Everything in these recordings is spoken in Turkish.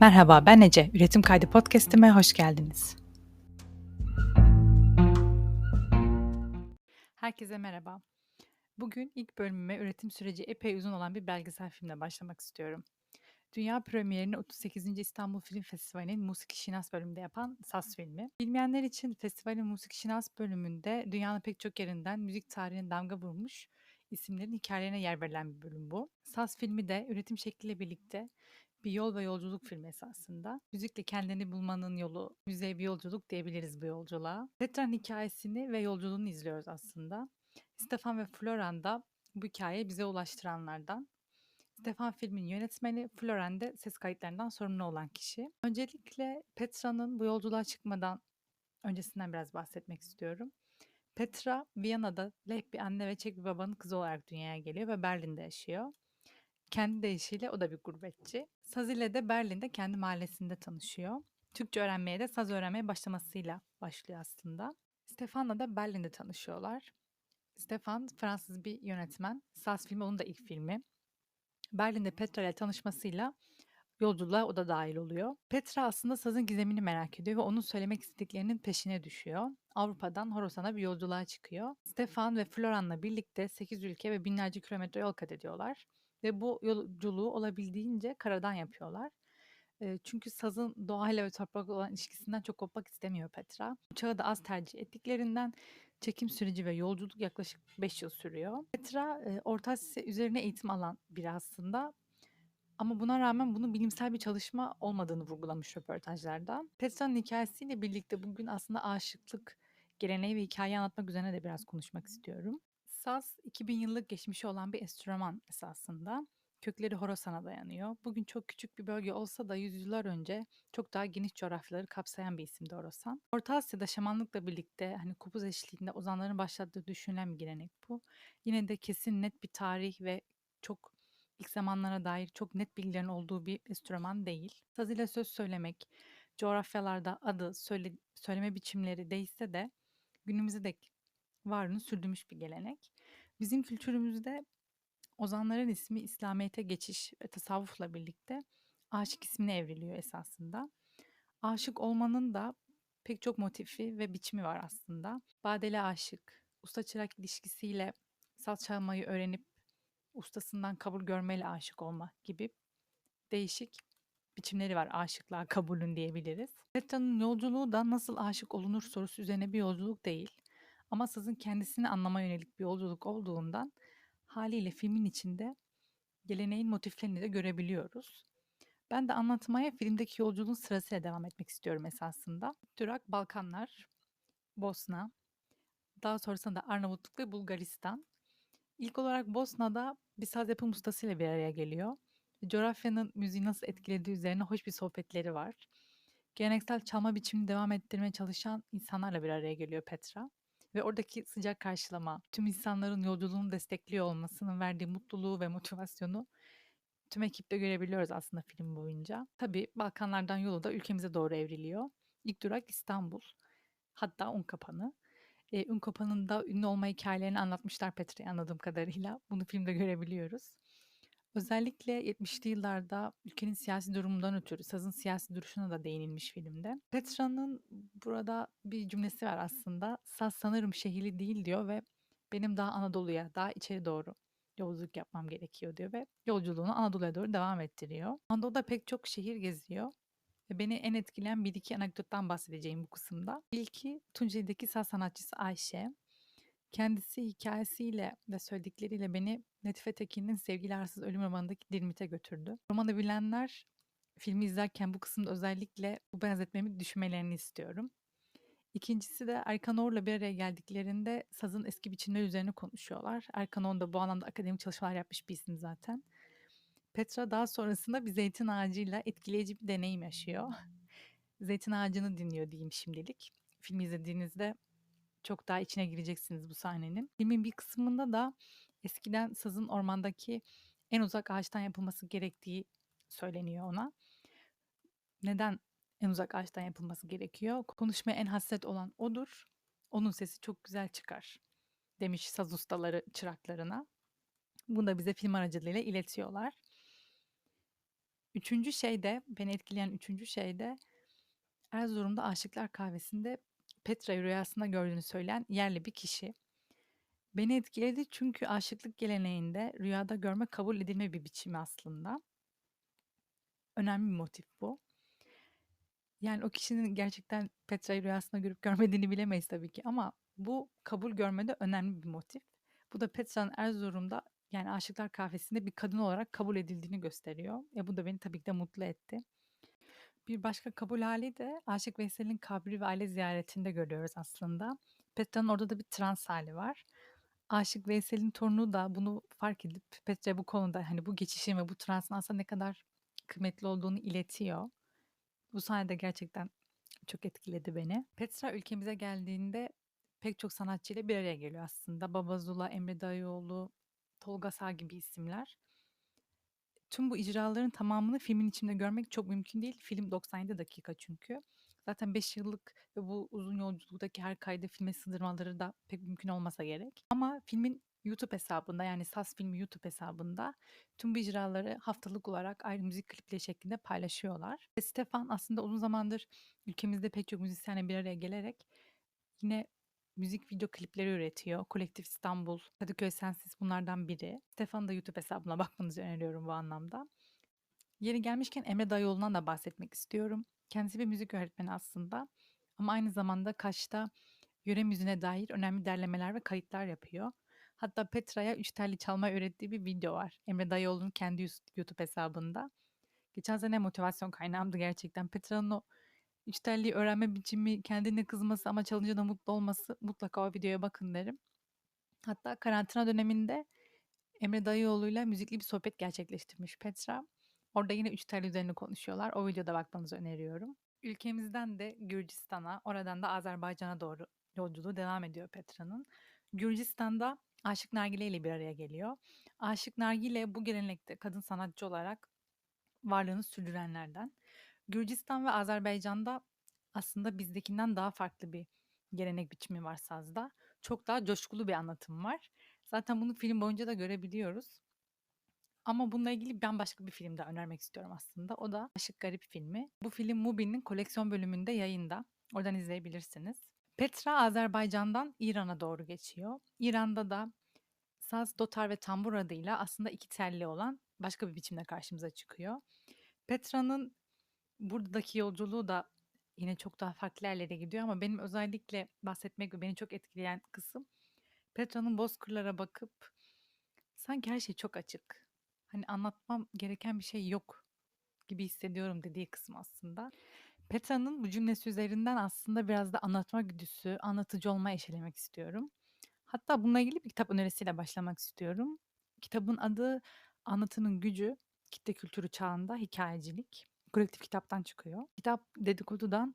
Merhaba ben Ece. Üretim Kaydı Podcast'ime hoş geldiniz. Herkese merhaba. Bugün ilk bölümüme üretim süreci epey uzun olan bir belgesel filmle başlamak istiyorum. Dünya premierini 38. İstanbul Film Festivali'nin Musik Şinas bölümünde yapan SAS filmi. Bilmeyenler için festivalin Musik Şinas bölümünde dünyanın pek çok yerinden müzik tarihine damga vurmuş isimlerin hikayelerine yer verilen bir bölüm bu. SAS filmi de üretim şekliyle birlikte bir yol ve yolculuk filmi esasında. Müzikle kendini bulmanın yolu, müzeye bir yolculuk diyebiliriz bu yolculuğa. Petra'nın hikayesini ve yolculuğunu izliyoruz aslında. Stefan ve Floran da bu hikayeyi bize ulaştıranlardan. Stefan filmin yönetmeni, Floren de ses kayıtlarından sorumlu olan kişi. Öncelikle Petra'nın bu yolculuğa çıkmadan öncesinden biraz bahsetmek istiyorum. Petra, Viyana'da Leh bir anne ve Çek bir babanın kızı olarak dünyaya geliyor ve Berlin'de yaşıyor. Kendi deyişiyle o da bir gurbetçi. Saz ile de Berlin'de kendi mahallesinde tanışıyor. Türkçe öğrenmeye de saz öğrenmeye başlamasıyla başlıyor aslında. Stefan'la da Berlin'de tanışıyorlar. Stefan Fransız bir yönetmen. Saz filmi onun da ilk filmi. Berlin'de Petra ile tanışmasıyla yolculuğa o da dahil oluyor. Petra aslında sazın gizemini merak ediyor ve onun söylemek istediklerinin peşine düşüyor. Avrupa'dan Horasan'a bir yolculuğa çıkıyor. Stefan ve Floran'la birlikte 8 ülke ve binlerce kilometre yol kat ediyorlar. Ve bu yolculuğu olabildiğince karadan yapıyorlar. E, çünkü sazın doğayla ve toprakla olan ilişkisinden çok kopmak istemiyor Petra. Uçağı da az tercih ettiklerinden çekim süreci ve yolculuk yaklaşık 5 yıl sürüyor. Petra e, Orta Asya üzerine eğitim alan biri aslında. Ama buna rağmen bunun bilimsel bir çalışma olmadığını vurgulamış röportajlarda. Petra'nın hikayesiyle birlikte bugün aslında aşıklık geleneği ve hikaye anlatmak üzerine de biraz konuşmak istiyorum. Saz 2000 yıllık geçmişi olan bir enstrüman esasında. Kökleri Horasan'a dayanıyor. Bugün çok küçük bir bölge olsa da yüzyıllar önce çok daha geniş coğrafyaları kapsayan bir isimdi Horasan. Orta Asya'da şamanlıkla birlikte hani kupuz eşliğinde ozanların başlattığı düşünülen bir gelenek bu. Yine de kesin net bir tarih ve çok ilk zamanlara dair çok net bilgilerin olduğu bir enstrüman değil. Saz ile söz söylemek, coğrafyalarda adı, söyle, söyleme biçimleri değişse de günümüze dek varlığını sürdürmüş bir gelenek. Bizim kültürümüzde ozanların ismi İslamiyet'e geçiş ve tasavvufla birlikte aşık ismine evriliyor esasında. Aşık olmanın da pek çok motifi ve biçimi var aslında. Badeli aşık, usta çırak ilişkisiyle saz çalmayı öğrenip ustasından kabul görmeyle aşık olma gibi değişik biçimleri var aşıklığa kabulün diyebiliriz. Petra'nın yolculuğu da nasıl aşık olunur sorusu üzerine bir yolculuk değil. Ama sazın kendisini anlama yönelik bir yolculuk olduğundan haliyle filmin içinde geleneğin motiflerini de görebiliyoruz. Ben de anlatmaya filmdeki yolculuğun sırasıyla devam etmek istiyorum esasında. Durak Balkanlar, Bosna, daha sonrasında da Arnavutluk ve Bulgaristan. İlk olarak Bosna'da bir saz yapım ustasıyla bir araya geliyor. Coğrafyanın müziği nasıl etkilediği üzerine hoş bir sohbetleri var. Geleneksel çalma biçimini devam ettirmeye çalışan insanlarla bir araya geliyor Petra. Ve oradaki sıcak karşılama, tüm insanların yolculuğunu destekliyor olmasının verdiği mutluluğu ve motivasyonu tüm ekipte görebiliyoruz aslında film boyunca. Tabii Balkanlardan yolu da ülkemize doğru evriliyor. İlk durak İstanbul. Hatta Unkapanı. E, Unkapanı'nın da ünlü olma hikayelerini anlatmışlar Petra'ya anladığım kadarıyla. Bunu filmde görebiliyoruz. Özellikle 70'li yıllarda ülkenin siyasi durumundan ötürü sazın siyasi duruşuna da değinilmiş filmde. Petra'nın burada bir cümlesi var aslında. Saz sanırım şehirli değil diyor ve benim daha Anadolu'ya, daha içeri doğru yolculuk yapmam gerekiyor diyor ve yolculuğunu Anadolu'ya doğru devam ettiriyor. Anadolu'da pek çok şehir geziyor. Ve beni en etkileyen bir iki anekdottan bahsedeceğim bu kısımda. İlki Tunceli'deki saz sanatçısı Ayşe. Kendisi hikâyesiyle ve söyledikleriyle beni Latife Tekin'in Sevgili Arsız Ölüm romanındaki Dirmit'e götürdü. Romanı bilenler filmi izlerken bu kısımda özellikle bu benzetmemi düşünmelerini istiyorum. İkincisi de Erkan Oğur'la bir araya geldiklerinde sazın eski biçimleri üzerine konuşuyorlar. Erkan Oğur da bu alanda akademik çalışmalar yapmış bir isim zaten. Petra daha sonrasında bir zeytin ağacıyla etkileyici bir deneyim yaşıyor. zeytin ağacını dinliyor diyeyim şimdilik. Filmi izlediğinizde çok daha içine gireceksiniz bu sahnenin. Filmin bir kısmında da eskiden sazın ormandaki en uzak ağaçtan yapılması gerektiği söyleniyor ona. Neden en uzak ağaçtan yapılması gerekiyor? Konuşmaya en hasret olan odur. Onun sesi çok güzel çıkar demiş saz ustaları çıraklarına. Bunu da bize film aracılığıyla iletiyorlar. Üçüncü şey de, beni etkileyen üçüncü şey de Erzurum'da Aşıklar Kahvesi'nde Petra'yı rüyasında gördüğünü söyleyen yerli bir kişi. Beni etkiledi çünkü aşıklık geleneğinde rüyada görme kabul edilme bir biçimi aslında. Önemli bir motif bu. Yani o kişinin gerçekten Petra'yı rüyasında görüp görmediğini bilemeyiz tabii ki ama bu kabul görmede önemli bir motif. Bu da Petra'nın Erzurum'da yani Aşıklar Kahvesi'nde bir kadın olarak kabul edildiğini gösteriyor. E bu da beni tabii ki de mutlu etti. Bir başka kabul hali de Aşık Veysel'in kabri ve aile ziyaretinde görüyoruz aslında. Petra'nın orada da bir trans hali var. Aşık Veysel'in torunu da bunu fark edip Petra bu konuda hani bu geçişin ve bu transın aslında ne kadar kıymetli olduğunu iletiyor. Bu sayede gerçekten çok etkiledi beni. Petra ülkemize geldiğinde pek çok sanatçıyla bir araya geliyor aslında. Baba Zula, Emre Dayıoğlu, Tolga Sağ gibi isimler. Tüm bu icraların tamamını filmin içinde görmek çok mümkün değil. Film 97 dakika çünkü. Zaten 5 yıllık ve bu uzun yolculuktaki her kaydı filme sığdırmaları da pek mümkün olmasa gerek. Ama filmin YouTube hesabında yani SAS Filmi YouTube hesabında tüm bu icraları haftalık olarak ayrı müzik klipleri şeklinde paylaşıyorlar. Ve Stefan aslında uzun zamandır ülkemizde pek çok müzisyenle bir araya gelerek yine müzik video klipleri üretiyor. Kolektif İstanbul, Kadıköy Sensiz bunlardan biri. Stefan'ın da YouTube hesabına bakmanızı öneriyorum bu anlamda. Yeri gelmişken Emre Dayıoğlu'ndan da bahsetmek istiyorum. Kendisi bir müzik öğretmeni aslında. Ama aynı zamanda Kaş'ta yöre müziğine dair önemli derlemeler ve kayıtlar yapıyor. Hatta Petra'ya üç telli çalmayı öğrettiği bir video var. Emre Dayıoğlu'nun kendi YouTube hesabında. Geçen sene motivasyon kaynağımdı gerçekten. Petra'nın o üç telliyi öğrenme biçimi, kendine kızması ama çalınca da mutlu olması mutlaka o videoya bakın derim. Hatta karantina döneminde Emre Dayıoğlu'yla müzikli bir sohbet gerçekleştirmiş Petra. Orada yine üç telli üzerine konuşuyorlar. O videoda bakmanızı öneriyorum. Ülkemizden de Gürcistan'a, oradan da Azerbaycan'a doğru yolculuğu devam ediyor Petra'nın. Gürcistan'da Aşık Nargile ile bir araya geliyor. Aşık Nargile bu gelenekte kadın sanatçı olarak varlığını sürdürenlerden. Gürcistan ve Azerbaycan'da aslında bizdekinden daha farklı bir gelenek biçimi var sazda. Çok daha coşkulu bir anlatım var. Zaten bunu film boyunca da görebiliyoruz. Ama bununla ilgili ben başka bir film daha önermek istiyorum aslında. O da Aşık Garip filmi. Bu film Mubi'nin koleksiyon bölümünde yayında. Oradan izleyebilirsiniz. Petra Azerbaycan'dan İran'a doğru geçiyor. İran'da da saz, dotar ve tambur adıyla aslında iki telli olan başka bir biçimde karşımıza çıkıyor. Petra'nın buradaki yolculuğu da yine çok daha farklı yerlere gidiyor ama benim özellikle bahsetmek ve beni çok etkileyen kısım Petra'nın bozkırlara bakıp sanki her şey çok açık. Hani anlatmam gereken bir şey yok gibi hissediyorum dediği kısım aslında. Petra'nın bu cümlesi üzerinden aslında biraz da anlatma güdüsü, anlatıcı olma eşelemek istiyorum. Hatta bununla ilgili bir kitap önerisiyle başlamak istiyorum. Kitabın adı Anlatının Gücü, Kitle Kültürü Çağında Hikayecilik. Kolektif kitaptan çıkıyor. Kitap dedikodudan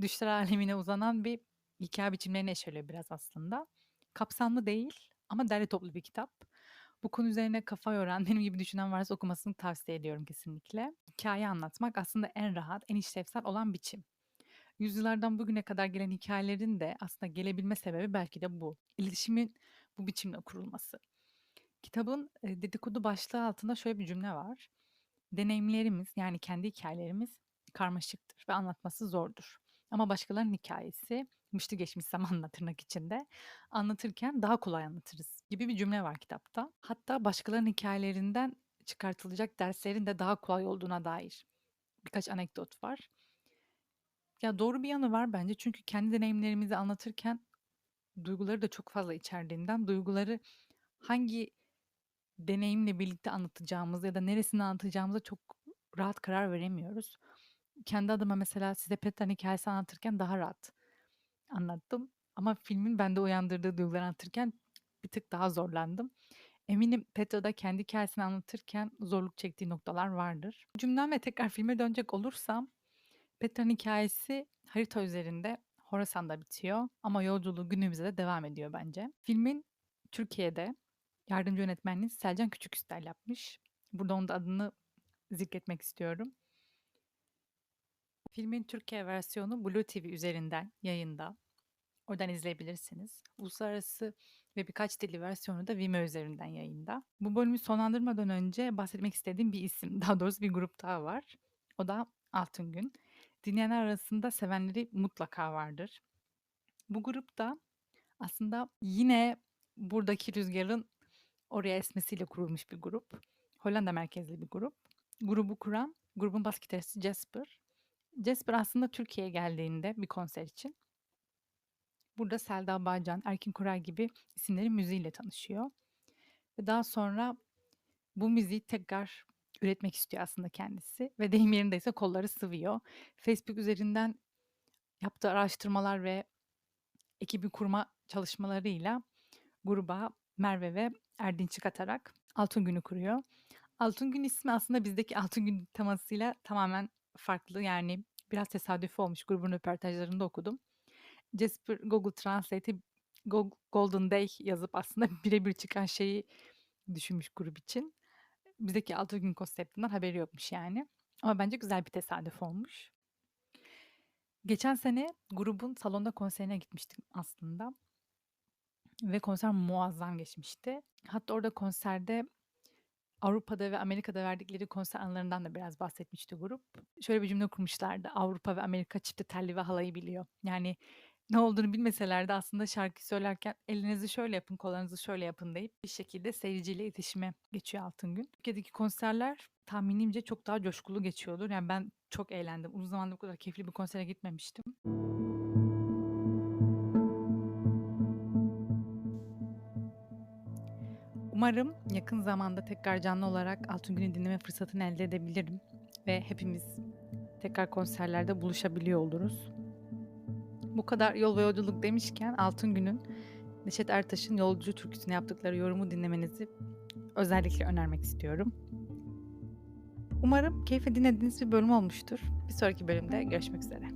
düşler alemine uzanan bir hikaye biçimlerini eşeliyor biraz aslında. Kapsamlı değil ama derli toplu bir kitap. Bu konu üzerine kafa yoran, benim gibi düşünen varsa okumasını tavsiye ediyorum kesinlikle. Hikaye anlatmak aslında en rahat, en işlevsel olan biçim. Yüzyıllardan bugüne kadar gelen hikayelerin de aslında gelebilme sebebi belki de bu. İletişimin bu biçimle kurulması. Kitabın dedikodu başlığı altında şöyle bir cümle var. Deneyimlerimiz yani kendi hikayelerimiz karmaşıktır ve anlatması zordur. Ama başkalarının hikayesi geçmişti geçmiş zamanla tırnak içinde anlatırken daha kolay anlatırız gibi bir cümle var kitapta. Hatta başkalarının hikayelerinden çıkartılacak derslerin de daha kolay olduğuna dair birkaç anekdot var. Ya doğru bir yanı var bence çünkü kendi deneyimlerimizi anlatırken duyguları da çok fazla içerdiğinden duyguları hangi deneyimle birlikte anlatacağımız ya da neresini anlatacağımıza çok rahat karar veremiyoruz. Kendi adıma mesela size Petra'nın hikayesi anlatırken daha rahat anlattım. Ama filmin bende uyandırdığı duyguları anlatırken bir tık daha zorlandım. Eminim Petra da kendi hikayesini anlatırken zorluk çektiği noktalar vardır. Cümlem ve tekrar filme dönecek olursam Petra'nın hikayesi harita üzerinde Horasan'da bitiyor ama yolculuğu günümüze de devam ediyor bence. Filmin Türkiye'de yardımcı yönetmenliği Selcan Küçüküster yapmış. Burada onun da adını zikretmek istiyorum. Filmin Türkiye versiyonu Blue TV üzerinden yayında. Oradan izleyebilirsiniz. Uluslararası ve birkaç dili versiyonu da Vimeo üzerinden yayında. Bu bölümü sonlandırmadan önce bahsetmek istediğim bir isim, daha doğrusu bir grup daha var. O da Altıngün. Dinleyenler arasında sevenleri mutlaka vardır. Bu grup da aslında yine buradaki rüzgarın oraya esmesiyle kurulmuş bir grup. Hollanda merkezli bir grup. Grubu kuran grubun bas gitaristi Jasper. Jasper aslında Türkiye'ye geldiğinde bir konser için burada Selda Bağcan, Erkin Koray gibi isimlerin müziğiyle tanışıyor. Ve daha sonra bu müziği tekrar üretmek istiyor aslında kendisi ve deyim yerindeyse kolları sıvıyor. Facebook üzerinden yaptığı araştırmalar ve ekibi kurma çalışmalarıyla gruba Merve ve Erdinç'i katarak Altın Günü kuruyor. Altın Gün ismi aslında bizdeki Altın Gün temasıyla tamamen farklı. Yani biraz tesadüfi olmuş. Grubun röportajlarında okudum. Jasper Google Translate'e Golden Day yazıp aslında birebir çıkan şeyi düşünmüş grup için. Bizdeki Altın Gün konseptinden haberi yokmuş yani. Ama bence güzel bir tesadüf olmuş. Geçen sene grubun salonda konserine gitmiştim aslında. Ve konser muazzam geçmişti. Hatta orada konserde Avrupa'da ve Amerika'da verdikleri konser anılarından da biraz bahsetmişti grup. Şöyle bir cümle kurmuşlardı. Avrupa ve Amerika çifte telli ve halayı biliyor. Yani ne olduğunu bilmeseler de aslında şarkı söylerken elinizi şöyle yapın, kollarınızı şöyle yapın deyip bir şekilde seyirciyle iletişime geçiyor Altın Gün. Türkiye'deki konserler tahminimce çok daha coşkulu geçiyordur. Yani ben çok eğlendim. Uzun zamandır bu kadar keyifli bir konsere gitmemiştim. Umarım yakın zamanda tekrar canlı olarak Altın Gün'ü dinleme fırsatını elde edebilirim ve hepimiz tekrar konserlerde buluşabiliyor oluruz. Bu kadar yol ve yolculuk demişken Altın Gün'ün Neşet Ertaş'ın Yolcu türküsüne yaptıkları yorumu dinlemenizi özellikle önermek istiyorum. Umarım keyifle dinlediğiniz bir bölüm olmuştur. Bir sonraki bölümde görüşmek üzere.